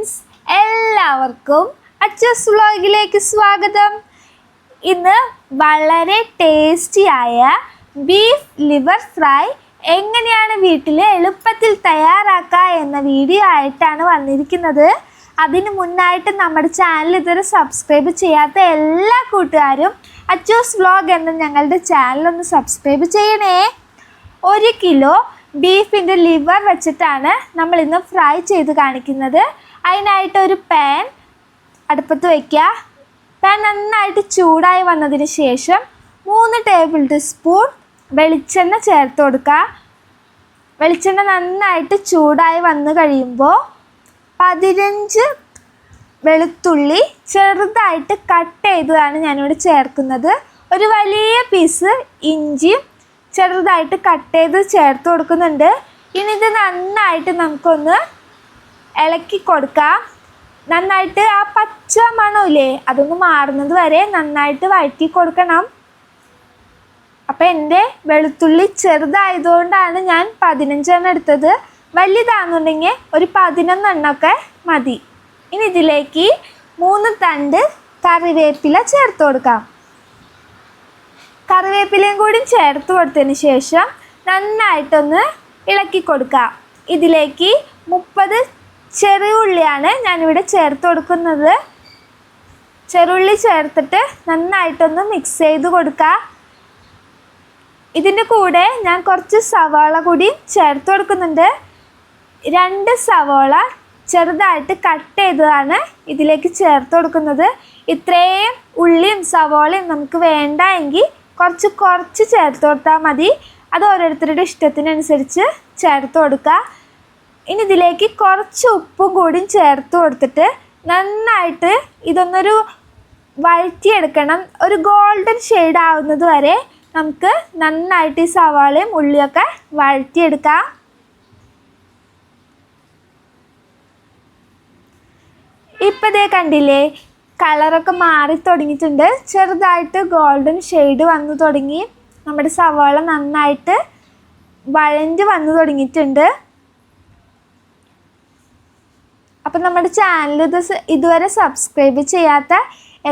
Friends എല്ലാവർക്കും അച്ചസ് വ്ളോഗിലേക്ക് സ്വാഗതം. ഇന്ന് വളരെ ടേസ്റ്റിയായ ബീഫ് ലിവർ ഫ്രൈ എങ്ങനെയാണ് വീട്ടിൽ എളുപ്പത്തിൽ തയ്യാറാക്കുക എന്ന വീഡിയോ ആയിട്ടാണ് വന്നിരിക്കുന്നത്. അതിന് മുന്നായിട്ട് നമ്മുടെ ചാനൽ ഇതുവരെ സബ്സ്ക്രൈബ് ചെയ്യാത്ത എല്ലാ കൂട്ടുകാരും അച്ചോസ് വ്ളോഗ് എന്ന ഞങ്ങളുടെ ചാനൽ ഒന്ന് സബ്സ്ക്രൈബ് ചെയ്യണേ. ഒരു കിലോ ബീഫിന്റെ ലിവർ വെച്ചിട്ടാണ് നമ്മളിന്ന് ഫ്രൈ ചെയ്ത് കാണിക്കുന്നത്. അതിനായിട്ട് ഒരു പാൻ അടുപ്പത്ത് വയ്ക്കുക പാൻ നന്നായിട്ട് ചൂടായി വന്നതിന് ശേഷം മൂന്ന് ടേബിൾ സ്പൂൺ വെളിച്ചെണ്ണ ചേർത്ത് കൊടുക്കുക. വെളിച്ചെണ്ണ നന്നായിട്ട് ചൂടായി വന്നു കഴിയുമ്പോൾ പതിനഞ്ച് വെളുത്തുള്ളി ചെറുതായിട്ട് കട്ട് ചെയ്തതാണ് ഞാനിവിടെ ചേർക്കുന്നത്. ഒരു വലിയ പീസ് ഇഞ്ചിയും ചെറുതായിട്ട് കട്ട് ചെയ്ത് ചേർത്ത് കൊടുക്കുന്നുണ്ട്. ഇനി ഇത് നന്നായിട്ട് നമുക്കൊന്ന് ഇളക്കി കൊടുക്കുക നന്നായിട്ട് ആ പച്ച മണമില്ലേ അതൊന്ന് മാറുന്നത് വരെ നന്നായിട്ട് വഴറ്റി കൊടുക്കണം. അപ്പം എന്റെ വെളുത്തുള്ളി ചെറുതായതുകൊണ്ടാണ് ഞാൻ പതിനഞ്ചെണ്ണം എടുത്തത്. വലിയതാണെന്നുണ്ടെങ്കിൽ ഒരു പതിനൊന്നെണ്ണമൊക്കെ മതി. ഇനി ഇതിലേക്ക് മൂന്ന് തണ്ട് കറിവേപ്പില ചേർത്ത് കൊടുക്കാം. കറിവേപ്പിലയും കൂടി ചേർത്ത് കൊടുത്തതിന് ശേഷം നന്നായിട്ടൊന്ന് ഇളക്കി കൊടുക്കാം. ഇതിലേക്ക് മുപ്പത് ചെറിയ ഉള്ളിയാണ് ഞാനിവിടെ ചേർത്ത് കൊടുക്കുന്നത്. ചെറുള്ളി ചേർത്തിട്ട് നന്നായിട്ടൊന്ന് മിക്സ് ചെയ്ത് കൊടുക്കുക ഇതിന്റെ കൂടെ ഞാൻ കുറച്ച് സവാള കൂടി ചേർത്ത് കൊടുക്കുന്നുണ്ട്. രണ്ട് സവാള ചെറുതായിട്ട് കട്ട് ചെയ്തതാണ് ഇതിലേക്ക് ചേർത്ത് കൊടുക്കുന്നത്. ഇത്രയും ഉള്ളിയും സവാളയും നമുക്ക് വേണ്ട എങ്കിൽ കുറച്ച് കുറച്ച് ചേർത്ത് കൊടുത്താൽ മതി. അത് ഓരോരുത്തരുടെ ഇഷ്ടത്തിനനുസരിച്ച് ചേർത്ത് കൊടുക്കുക ഇനി ഇതിലേക്ക് കുറച്ച് ഉപ്പും കൂടിയും ചേർത്ത് കൊടുത്തിട്ട് നന്നായിട്ട് ഇതൊന്നൊരു വഴറ്റിയെടുക്കണം. ഒരു ഗോൾഡൻ ഷെയ്ഡ് ആവുന്നത് വരെ നമുക്ക് നന്നായിട്ട് ഈ സവാളയും ഉള്ളിയൊക്കെ വഴറ്റിയെടുക്കാം. ഇപ്പം ഇതേ കണ്ടില്ലേ കളറൊക്കെ മാറി തുടങ്ങിയിട്ടുണ്ട്. ചെറുതായിട്ട് ഗോൾഡൻ ഷെയ്ഡ് വന്നു തുടങ്ങി. നമ്മുടെ സവാള നന്നായിട്ട് വഴഞ്ഞ് വന്നു തുടങ്ങിയിട്ടുണ്ട്. അപ്പം നമ്മുടെ ചാനൽ ഇത് ഇതുവരെ സബ്സ്ക്രൈബ് ചെയ്യാത്ത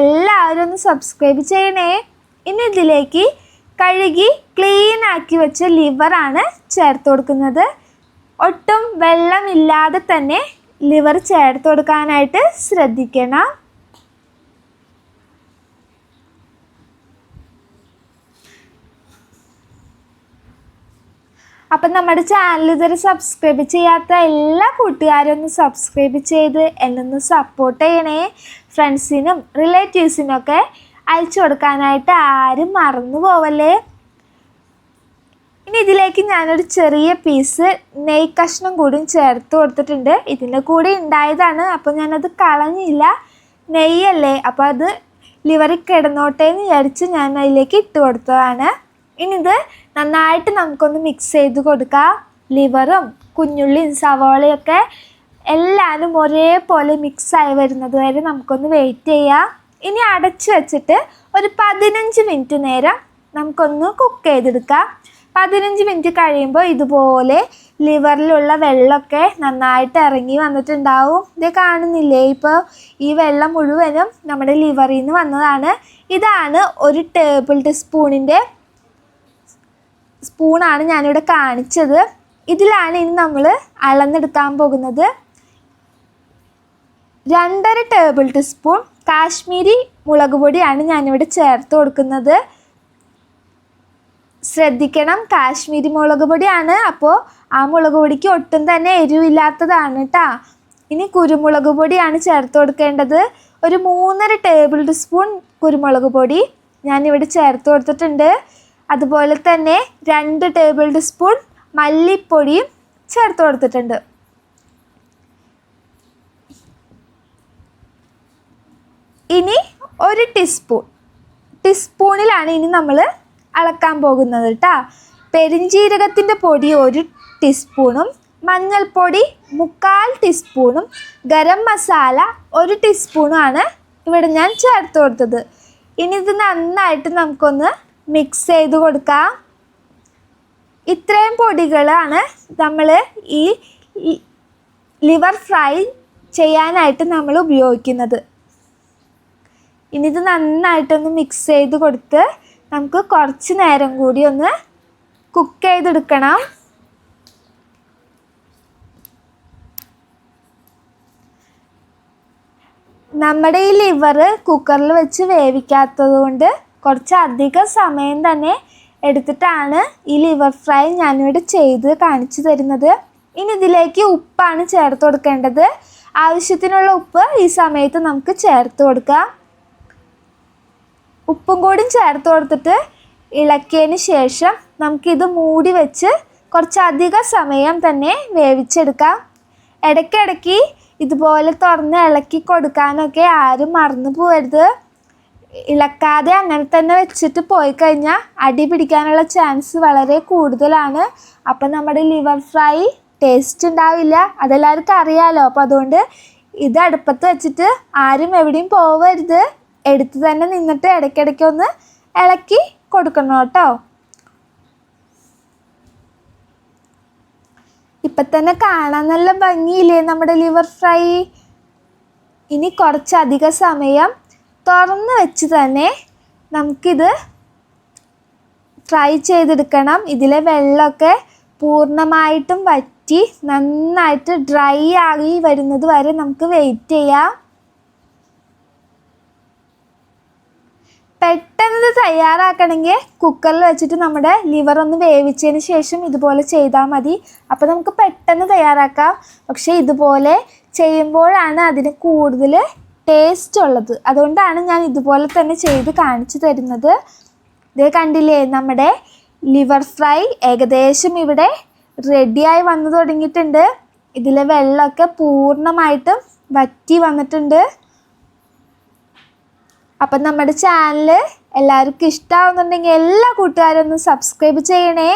എല്ലാവരും ഒന്ന് സബ്സ്ക്രൈബ് ചെയ്യണേ. ഇനി ഇതിലേക്ക് കഴുകി ക്ലീൻ ആക്കി വെച്ച ലിവറാണ് ചേർത്ത് കൊടുക്കുന്നത്. ഒട്ടും വെള്ളമില്ലാതെ തന്നെ ലിവർ ചേർത്ത് കൊടുക്കാനായിട്ട് ശ്രദ്ധിക്കണം. അപ്പം നമ്മുടെ ചാനൽ ഇതുവരെ സബ്സ്ക്രൈബ് ചെയ്യാത്ത എല്ലാ കൂട്ടുകാരും ഒന്ന് സബ്സ്ക്രൈബ് ചെയ്ത് എന്നൊന്ന് സപ്പോർട്ട് ചെയ്യണേ. ഫ്രണ്ട്സിനും റിലേറ്റീവ്സിനൊക്കെ അയച്ചു കൊടുക്കാനായിട്ട് ആരും മറന്നു പോവല്ലേ? ഇനി ഇതിലേക്ക് ഞാനൊരു ചെറിയ പീസ് നെയ് കഷ്ണം കൂടിയും ചേർത്ത് കൊടുത്തിട്ടുണ്ട്. ഇതിന്റെ കൂടെ ഉണ്ടായതാണ്. അപ്പോൾ ഞാനത് കളഞ്ഞില്ല. നെയ്യല്ലേ? അപ്പോൾ അത് ലിവറിൽ കിടന്നോട്ടെ എന്ന് വിചാരിച്ച് ഞാൻ അതിലേക്ക് ഇട്ട് കൊടുത്തതാണ്. ഇനി നന്നായിട്ട് നമുക്കൊന്ന് മിക്സ് ചെയ്ത് കൊടുക്കാം. ലിവറും കുഞ്ഞുള്ളിയും സവോളയൊക്കെ എല്ലാവരും ഒരേപോലെ മിക്സായി വരുന്നത് വരെ നമുക്കൊന്ന് വെയിറ്റ് ചെയ്യാം. ഇനി അടച്ച് വെച്ചിട്ട് ഒരു പതിനഞ്ച് മിനിറ്റ് നേരം നമുക്കൊന്ന് കുക്ക് ചെയ്തെടുക്കാം. പതിനഞ്ച് മിനിറ്റ് കഴിയുമ്പോൾ ഇതുപോലെ ലിവറിലുള്ള വെള്ളമൊക്കെ നന്നായിട്ട് ഇറങ്ങി വന്നിട്ടുണ്ടാവും. ഇത് കാണുന്നില്ലേ? ഇപ്പോൾ ഈ വെള്ളം മുഴുവനും നമ്മുടെ ലിവറിൽ നിന്ന് വന്നതാണ്. ഇതാണ് ഒരു ടേബിൾ ടീസ്പൂണിന്റെ സ്പൂണാണ് ഞാനിവിടെ കാണിച്ചത്. ഇതിലാണ് ഇനി നമ്മൾ അളന്നെടുക്കാൻ പോകുന്നത്. രണ്ടര ടേബിൾ ടീസ്പൂൺ കാശ്മീരി മുളക് പൊടിയാണ് ഞാനിവിടെ ചേർത്ത് കൊടുക്കുന്നത്. ശ്രദ്ധിക്കണം കാശ്മീരി മുളക് പൊടിയാണ്. അപ്പോൾ ആ മുളക് പൊടിക്ക് ഒട്ടും തന്നെ എരിവില്ലാത്തതാണ് കേട്ടോ ഇനി കുരുമുളക് പൊടിയാണ് ചേർത്ത് കൊടുക്കേണ്ടത്. ഒരു മൂന്നര ടേബിൾ സ്പൂൺ കുരുമുളക് പൊടി ഞാനിവിടെ ചേർത്ത് കൊടുത്തിട്ടുണ്ട്. അതുപോലെ തന്നെ രണ്ട് ടേബിൾ സ്പൂൺ മല്ലിപ്പൊടിയും ചേർത്ത് കൊടുത്തിട്ടുണ്ട്. ഇനി ഒരു ടീസ്പൂൺ ടീസ്പൂണിലാണ് ഇനി നമ്മൾ അളക്കാൻ പോകുന്നത് കേട്ടോ പെരിഞ്ജീരകത്തിന്റെ പൊടി ഒരു ടീസ്പൂണും മഞ്ഞൾപ്പൊടി മുക്കാൽ ടീസ്പൂണും ഗരം മസാല ഒരു ടീസ്പൂണുമാണ് ഇവിടെ ഞാൻ ചേർത്ത് കൊടുത്തത്. ഇനി ഇത് നന്നായിട്ട് നമുക്കൊന്ന് മിക്സ് ചെയ്ത് കൊടുക്കാം ഇത്രയും പൊടികളാണ് നമ്മൾ ഈ ലിവർ ഫ്രൈ ചെയ്യാനായിട്ട് നമ്മൾ ഉപയോഗിക്കുന്നത്. ഇനി ഇത് നന്നായിട്ടൊന്ന് മിക്സ് ചെയ്ത് കൊടുത്ത് നമുക്ക് കുറച്ച് നേരം കൂടി ഒന്ന് കുക്ക് ചെയ്തെടുക്കണം. നമ്മുടെ ഈ ലിവർ കുക്കറിൽ വെച്ച് വേവിക്കാത്തത് കൊണ്ട് കുറച്ച് അധികം സമയം തന്നെ എടുത്തിട്ടാണ് ഈ ലിവർ ഫ്രൈ ഞാനിവിടെ ചെയ്ത് കാണിച്ചു തരുന്നത്. ഇനി ഇതിലേക്ക് ഉപ്പാണ് ചേർത്ത് കൊടുക്കേണ്ടത്. ആവശ്യത്തിനുള്ള ഉപ്പ് ഈ സമയത്ത് നമുക്ക് ചേർത്ത് കൊടുക്കാം. ഉപ്പും കൂടി ചേർത്ത് കൊടുത്തിട്ട് ഇളക്കിയതിന് ശേഷം നമുക്കിത് മൂടി വെച്ച് കുറച്ചധികം സമയം തന്നെ വേവിച്ചെടുക്കാം. ഇടയ്ക്കിടയ്ക്ക് ഇതുപോലെ തുറന്ന് ഇളക്കി കൊടുക്കാനൊക്കെ ആരും മറന്നു പോകരുത് ഇളക്കാതെ അങ്ങനെ തന്നെ വെച്ചിട്ട് പോയി കഴിഞ്ഞാൽ അടി പിടിക്കാനുള്ള ചാൻസ് വളരെ കൂടുതലാണ്. അപ്പം നമ്മുടെ ലിവർ ഫ്രൈ ടേസ്റ്റ് ഉണ്ടാവില്ല. അതെല്ലാവർക്കും അറിയാമല്ലോ അപ്പോൾ അതുകൊണ്ട് ഇത് അടുപ്പത്ത് വെച്ചിട്ട് ആരും എവിടെയും പോവരുത്. എടുത്ത് തന്നെ നിന്നിട്ട് ഇടയ്ക്കിടയ്ക്ക് ഒന്ന് ഇളക്കി കൊടുക്കണം കേട്ടോ. ഇപ്പം തന്നെ കാണാൻ നല്ല ഭംഗിയില്ലേ നമ്മുടെ ലിവർ ഫ്രൈ ഇനി കുറച്ചധികം സമയം തുറന്ന് വെച്ച് തന്നെ നമുക്കിത് ഫ്രൈ ചെയ്തെടുക്കണം. ഇതിലെ വെള്ളമൊക്കെ പൂർണമായിട്ടും വറ്റി നന്നായിട്ട് ഡ്രൈ ആയി വരുന്നത് വരെ നമുക്ക് വെയിറ്റ് ചെയ്യാം. പെട്ടെന്ന് തയ്യാറാക്കണമെങ്കിൽ കുക്കറിൽ വെച്ചിട്ട് നമ്മുടെ ലിവർ ഒന്ന് വേവിച്ചതിന് ശേഷം ഇതുപോലെ ചെയ്താൽ മതി. അപ്പോൾ നമുക്ക് പെട്ടെന്ന് തയ്യാറാക്കാം. പക്ഷേ ഇതുപോലെ ചെയ്യുമ്പോഴാണ് അതിന് കൂടുതൽ ടേസ്റ്റ് ഉള്ളത്. അതുകൊണ്ടാണ് ഞാൻ ഇതുപോലെ തന്നെ ചെയ്ത് കാണിച്ചു തരുന്നത്. ഇതേ കണ്ടില്ലേ നമ്മുടെ ലിവർ ഫ്രൈ ഏകദേശം ഇവിടെ റെഡിയായി വന്നു തുടങ്ങിയിട്ടുണ്ട്. ഇതിലെ വെള്ളമൊക്കെ പൂർണമായിട്ടും വറ്റി വന്നിട്ടുണ്ട്. അപ്പം നമ്മുടെ ചാനൽ എല്ലാവർക്കും ഇഷ്ടമാവുന്നുണ്ടെങ്കിൽ എല്ലാ കൂട്ടുകാരും ഒന്ന് സബ്സ്ക്രൈബ് ചെയ്യണേ.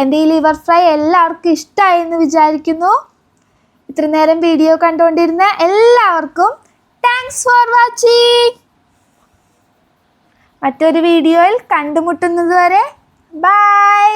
എന്റെ ഈ ലിവർ ഫ്രൈ എല്ലാവർക്കും ഇഷ്ടമായി എന്ന് വിചാരിക്കുന്നു. ഇത്ര നേരം വീഡിയോ കണ്ടുകൊണ്ടിരുന്ന എല്ലാവർക്കും താങ്ക്സ് ഫോർ വാച്ചിങ് മറ്റൊരു വീഡിയോയിൽ കണ്ടുമുട്ടുന്നത് വരെ ബൈ